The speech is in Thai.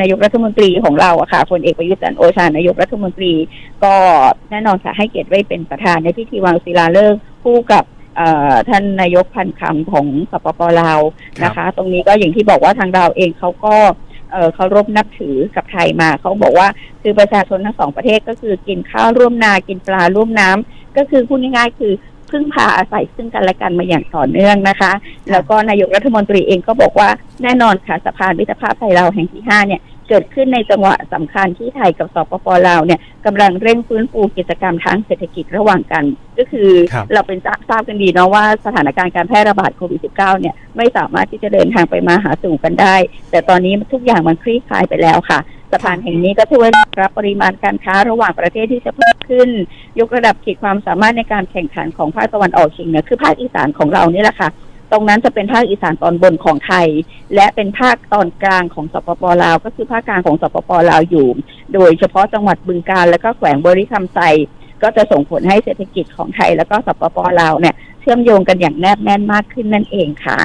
นายกรัฐมนตรีของเราอะค่ะพลเอกประยุทธ์จันทร์โอชานายกรัฐมนตรี ก็แน่นอนค่ะให้เกียรติไว้เป็นประธานในพิธีวางศิลาฤกษ์คู่กับท่านนายกพันคำของสปปลาวนะคะ ตรงนี้ก็อย่างที่บอกว่าทางเราเองเขาก็เอ่อเคารพนับถือกับไทยมาเขาบอกว่าคือประชาชนทั้งสองประเทศก็คือกินข้าวร่วมนากินปลาร่วมน้ำก็คือพูดง่ายๆคือ พึ่งพาอาศัยซึ่งกันและกันมาอย่างต่อเนื่องนะคะ แล้วก็นายกรัฐมนตรีเองก็บอกว่าแน่นอนค่ะสะพานมิตรภาพไทยลาวแห่งที่ห้าเนี่ยเกิดขึ้นในจังหวะสำคัญที่ไทยกับสปปลาวเนี่ยกำลังเร่งฟื้นฟูกิจกรรมทางเศรษฐกิจระหว่างกัน ก็คือครับเราเป็นทราทราบกันดีเนาะว่าสถานการณ์การแพร่ระบาดโควิด -19 เนี่ยไม่สามารถที่จะเดินทางไปมาหาสู่กันได้ แต่ตอนนี้ทุกอย่างมันคลี่คลายไปแล้วค่ะ สะพานแห่งนี้ก็ช่วยรับปริมาณการค้าระหว่างประเทศที่จะเพิ่มขึ้น ยกระดับขีดความสามารถในการแข่งขันของภาคตะวันออกเฉียงเหนือคือภาคอีสานของเรานี่แหละค่ะตรงนั้นจะเป็นภาคอีสานตอนบนของไทย และเป็นภาคตอนกลางของสปปลาว ก็คือภาคกลางของสปปลาวอยู่ โดยเฉพาะจังหวัดบึงกาฬและก็แขวงบริคำไซก็จะส่งผลให้เศรษฐกิจของไทย แล้วก็สปปลาวเนี่ยเชื่อมโยงกันอย่างแนบแน่นมากขึ้นนั่นเองค่ะ